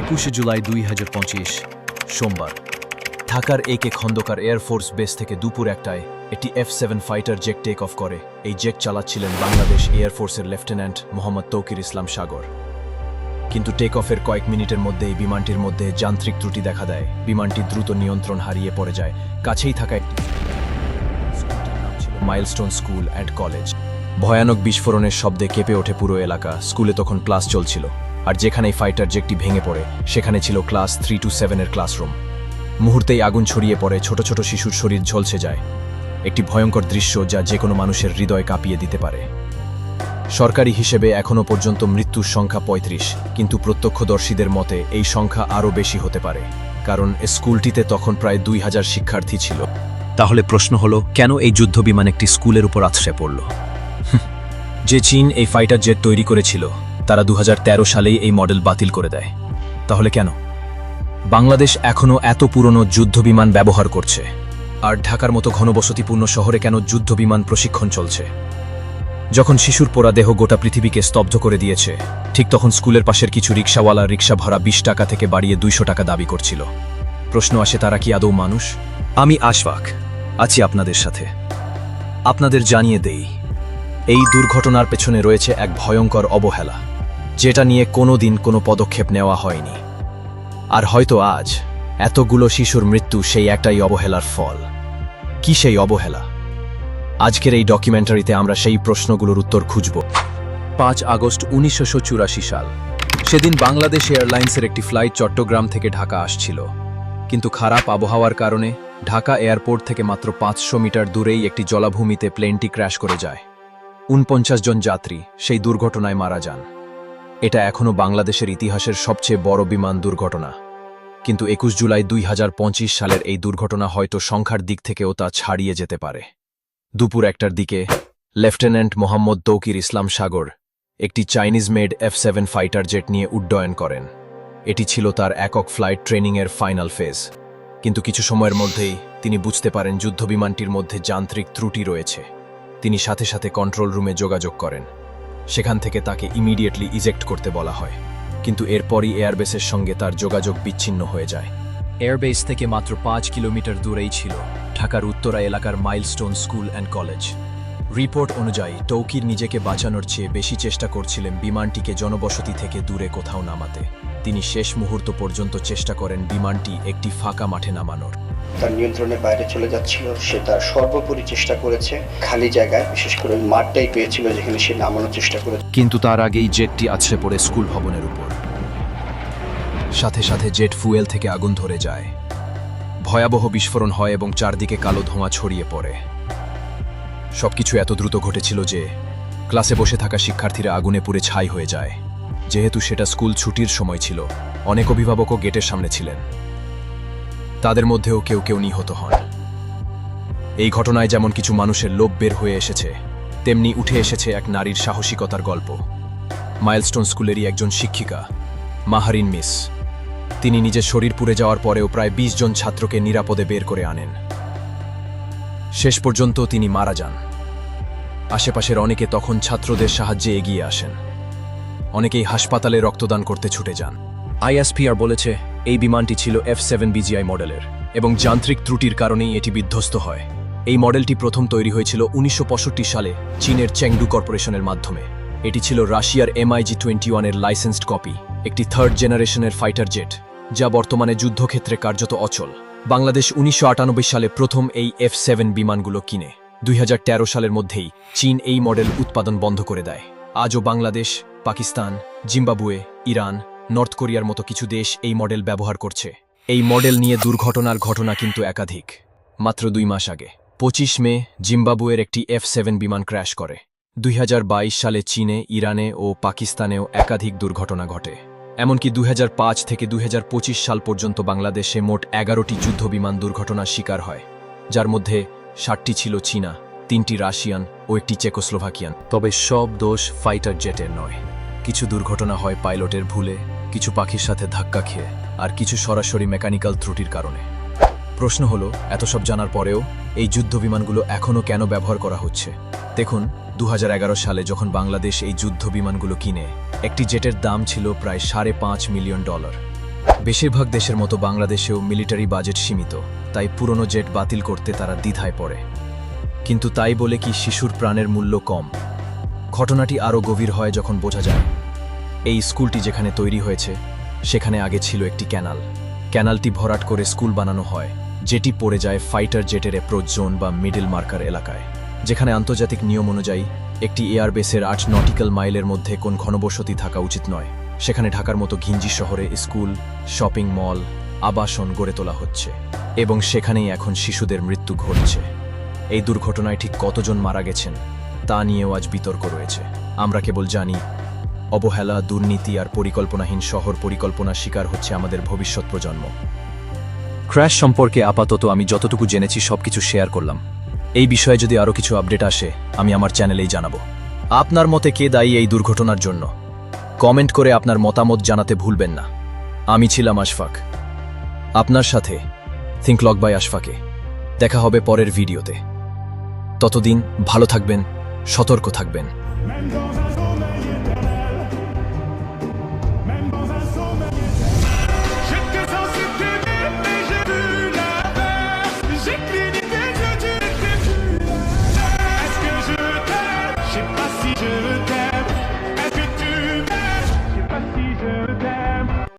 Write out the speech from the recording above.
একুশে জুলাই দুই হাজার পঁচিশ, সোমবার। ঢাকার A K Khandakar air force base থেকে দুপুর একটায় একটি F seven fighter jet take off করে। এই জেট চালাচ্ছিলেন বাংলাদেশ এয়ারফোর্সের লেফটেন্যান্ট মোহাম্মদ তৌকির ইসলাম সাগর। কিন্তু টেক অফের কয়েক মিনিটের মধ্যেই বিমানটির মধ্যে যান্ত্রিক ত্রুটি দেখা দেয়। বিমানটি দ্রুত নিয়ন্ত্রণ হারিয়ে পড়ে যায়। কাছেই থাকা একটি মাইলস্টোন স্কুল অ্যান্ড কলেজ ভয়ানক বিস্ফোরণের শব্দে কেঁপে ওঠে পুরো এলাকা। স্কুলে তখন ক্লাস চলছিল। আর যেখানেই ফাইটার জেটটি ভেঙে পড়ে, সেখানে ছিল ক্লাস থ্রি টু সেভেনের ক্লাসরুম। মুহূর্তেই আগুন ছড়িয়ে পড়ে, ছোট ছোট শিশুর শরীর ঝলসে যায়। একটি ভয়ঙ্কর দৃশ্য যা যে কোনো মানুষের হৃদয় কাঁপিয়ে দিতে পারে। সরকারি হিসেবে এখনও পর্যন্ত মৃত্যুর সংখ্যা ৩৫ কিন্তু প্রত্যক্ষদর্শীদের মতে এই সংখ্যা আরও বেশি হতে পারে, কারণ স্কুলটিতে তখন প্রায় দুই হাজার শিক্ষার্থী ছিল। তাহলে প্রশ্ন হলো, কেন এই যুদ্ধ বিমান একটি স্কুলের উপর আছড়ে পড়ল? যে চীন এই ফাইটার জেট তৈরি করেছিল তারা দু হাজার তেরো সালেই এই মডেল বাতিল করে দেয়। তাহলে কেন? বাংলাদেশ এখনও এত পুরনো যুদ্ধবিমান ব্যবহার করছে। আর ঢাকার মতো ঘনবসতিপূর্ণ শহরে কেন যুদ্ধবিমান প্রশিক্ষণ চলছে? যখন শিশুর পোড়া দেহ গোটা পৃথিবীকে স্তব্ধ করে দিয়েছে, ঠিক তখন স্কুলের পাশের কিছু রিক্সাওয়ালা রিক্সা ভাড়া বিশ টাকা থেকে বাড়িয়ে দুইশো টাকা দাবি করছিল। প্রশ্ন আসে, তারা কি আদৌ মানুষ? আমি আশফাক, আছি আপনাদের সাথে। আপনাদের জানিয়ে দেই, এই দুর্ঘটনার পেছনে রয়েছে এক ভয়ঙ্কর অবহেলা। যেটা নিয়ে কোনো দিন কোনো পদক্ষেপ নেওয়া হয়নি। আর হয়তো আজ এতগুলো শিশুর মৃত্যু সেই একটাই অবহেলার ফল। কি সেই অবহেলা? আজকের এই ডকুমেন্টারিতে আমরা সেই প্রশ্নগুলোর উত্তর খুঁজব। পাঁচ আগস্ট উনিশশো সাল। সেদিন বাংলাদেশ এয়ারলাইন্সের একটি ফ্লাইট চট্টগ্রাম থেকে ঢাকা আসছিল। কিন্তু খারাপ আবহাওয়ার কারণে ঢাকা এয়ারপোর্ট থেকে মাত্র পাঁচশো মিটার দূরেই একটি জলাভূমিতে প্লেনটি ক্র্যাশ করে যায়। উনপঞ্চাশ জন যাত্রী সেই দুর্ঘটনায় মারা যান। এটা এখনও বাংলাদেশের ইতিহাসের সবচেয়ে বড় বিমান দুর্ঘটনা। কিন্তু একুশ জুলাই দুই হাজার পঁচিশ সালের এই দুর্ঘটনা হয়তো সংখ্যার দিক থেকেও তা ছাড়িয়ে যেতে পারে। দুপুর একটার দিকে, লেফটেন্যান্ট মোহাম্মদ তৌকির ইসলাম সাগর একটি Chinese made F seven fighter jet নিয়ে উড্ডয়ন করেন। এটি ছিল তার একক ফ্লাইট ট্রেনিংয়ের ফাইনাল ফেজ। কিন্তু কিছু সময়ের মধ্যেই তিনি বুঝতে পারেন যুদ্ধবিমানটির মধ্যে যান্ত্রিক ত্রুটি রয়েছে। তিনি সাথে সাথে কন্ট্রোল রুমে যোগাযোগ করেন। সেখান থেকে তাকে ইমিডিয়েটলি ইজেক্ট করতে বলা হয়। কিন্তু এরপরই এয়ারবেসের সঙ্গে তার যোগাযোগ বিচ্ছিন্ন হয়ে যায়। এয়ারবেস থেকে মাত্র পাঁচ কিলোমিটার দূরেই ছিল ঢাকার উত্তরা এলাকার Milestone school and college. Report অনুযায়ী তৌকির নিজেকে বাঁচানোর চেয়ে বেশি চেষ্টা করছিলেন বিমানটিকে জনবসতি থেকে দূরে কোথাও নামাতে। তিনি শেষ মুহূর্ত পর্যন্ত চেষ্টা করেন বিমানটি একটি ফাঁকা মাঠে নামানোর। তার নিয়ন্ত্রণের বাইরে চলে যাচ্ছিল। সে তার সর্বোপরি চেষ্টা করেছে, খালি জায়গায়, বিশেষ করে ওই মাঠটাই পেয়েছিল যেখানে সে নামানোর চেষ্টা করেছে কিন্তু তার আগেই জেটটি আছড়ে পড়ে স্কুল ভবনের উপর। সাথে সাথে জেট ফুয়েল থেকে আগুন ধরে যায়। ভয়াবহ বিস্ফোরণ হয় এবং চারদিকে কালো ধোঁয়া ছড়িয়ে পড়ে। সবকিছু এত দ্রুত ঘটেছিল যে ক্লাসে বসে থাকা শিক্ষার্থীরা আগুনে পুড়ে ছাই হয়ে যায়। যেহেতু সেটা স্কুল ছুটির সময় ছিল, অনেক অভিভাবকও গেটের সামনে ছিলেন। তাদের মধ্যেও কেউ কেউ নিহত হন। এই ঘটনায় যেমন কিছু মানুষের লোভ বের হয়ে এসেছে, তেমনি উঠে এসেছে এক নারীর সাহসিকতার গল্প। মাইলস্টোন স্কুলেরই একজন শিক্ষিকা, মাহারিন মিস। তিনি নিজের শরীর পুড়ে যাওয়ার পরেও প্রায় ২০ জন ছাত্রকে নিরাপদে বের করে আনেন। শেষ পর্যন্ত তিনি মারা যান। আশেপাশের অনেকে তখন ছাত্রদের সাহায্যে এগিয়ে আসেন। অনেকেই হাসপাতালে রক্তদান করতে ছুটে যান। আইএসপিআর বলেছে এই বিমানটি ছিল এফ সেভেন বিজিআই মডেলের, এবং যান্ত্রিক ত্রুটির কারণেই এটি বিধ্বস্ত হয়। এই মডেলটি প্রথম তৈরি হয়েছিল উনিশশো পঁয়ষট্টি সালে চীনের চেংডু কর্পোরেশনের মাধ্যমে। এটি ছিল রাশিয়ার এমআইজি টোয়েন্টি ওয়ানের লাইসেন্সড কপি একটি থার্ড জেনারেশনের ফাইটার জেট যা বর্তমানে যুদ্ধক্ষেত্রে কার্যত অচল। বাংলাদেশ উনিশশো আটানব্বই সালে প্রথম এই এফ সেভেন বিমানগুলো কিনে। দুই হাজার তেরো সালের মধ্যেই চীন এই মডেল উৎপাদন বন্ধ করে দেয়। আজও Bangladesh, Pakistan, Zimbabwe, Iran North কোরিয়ার মতো কিছু দেশ এই মডেল ব্যবহার করছে। এই মডেল নিয়ে দুর্ঘটনার ঘটনা কিন্তু একাধিক। মাত্র দুই মাস আগে, পঁচিশ মে, জিম্বাবুয়ের একটি এফ সেভেন বিমান ক্র্যাশ করে। দুই হাজার বাইশ সালে চীনে, ইরানে ও পাকিস্তানেও একাধিক দুর্ঘটনা ঘটে। এমনকি দুই হাজার পাঁচ থেকে দুই হাজার পঁচিশ সাল পর্যন্ত বাংলাদেশে মোট এগারোটি যুদ্ধবিমান দুর্ঘটনার শিকার হয়, যার মধ্যে ষাটটি ছিল চীনা, তিনটি রাশিয়ান ও একটি চেকোস্লোভাকিয়ান। তবে সব দোষ ফাইটার জেটের নয়। কিছু দুর্ঘটনা হয় পাইলটের ভুলে কিছু পাখির সাথে ধাক্কা খেয়ে আর কিছু সরাসরি মেকানিক্যাল ত্রুটির কারণে। প্রশ্ন হলো, এত সব জানার পরেও এই যুদ্ধ বিমানগুলো এখনও কেন ব্যবহার করা হচ্ছে? দেখুন দু হাজার এগারো সালে যখন বাংলাদেশ এই যুদ্ধ বিমানগুলো কিনে, একটি জেটের দাম ছিল প্রায় সাড়ে পাঁচ মিলিয়ন ডলার। বেশিরভাগ দেশের মতো বাংলাদেশেও মিলিটারি বাজেট সীমিত, তাই পুরনো জেট বাতিল করতে তারা দ্বিধায় পড়ে। কিন্তু তাই বলে কি শিশুর প্রাণের মূল্য কম? ঘটনাটি আরও গভীর হয় যখন বোঝা যায় এই স্কুলটি যেখানে তৈরি হয়েছে, সেখানে আগে ছিল একটি ক্যানাল। ক্যানালটি ভরাট করে স্কুল বানানো হয়, যেটি পড়ে যায় ফাইটার জেটের অ্যাপ্রোচ জোন বা মিডল মার্কার এলাকায়। যেখানে আন্তর্জাতিক নিয়ম অনুযায়ী একটি এয়ারবেসের আট নটিক্যাল মাইলের মধ্যে কোন ঘনবসতি থাকা উচিত নয়। সেখানে ঢাকার মতো ঘিঞ্জি শহরে স্কুল, শপিং মল, আবাসন গড়ে তোলা হচ্ছে এবং সেখানেই এখন শিশুদের মৃত্যু ঘটছে। এই দুর্ঘটনায় ঠিক কতজন মারা গেছেন, তা নিয়েও আজ বিতর্ক রয়েছে। আমরা কেবল জানি অবহেলা, দুর্নীতি আর পরিকল্পনাহীন শহর পরিকল্পনার শিকার হচ্ছে আমাদের ভবিষ্যৎ প্রজন্ম। ক্র্যাশ সম্পর্কে আপাতত আমি যতটুকু জেনেছি সবকিছু শেয়ার করলাম। এই বিষয়ে যদি আরও কিছু আপডেট আসে, আমি আমার চ্যানেলেই জানাব। আপনার মতে কে দায়ী এই দুর্ঘটনার জন্য? কমেন্ট করে আপনার মতামত জানাতে ভুলবেন না। আমি ছিলাম আশফাক। আপনার সাথে থিঙ্ক লক বাই আশফাকে। দেখা হবে পরের ভিডিওতে। ততদিন ভালো থাকবেন, সতর্ক থাকবেন.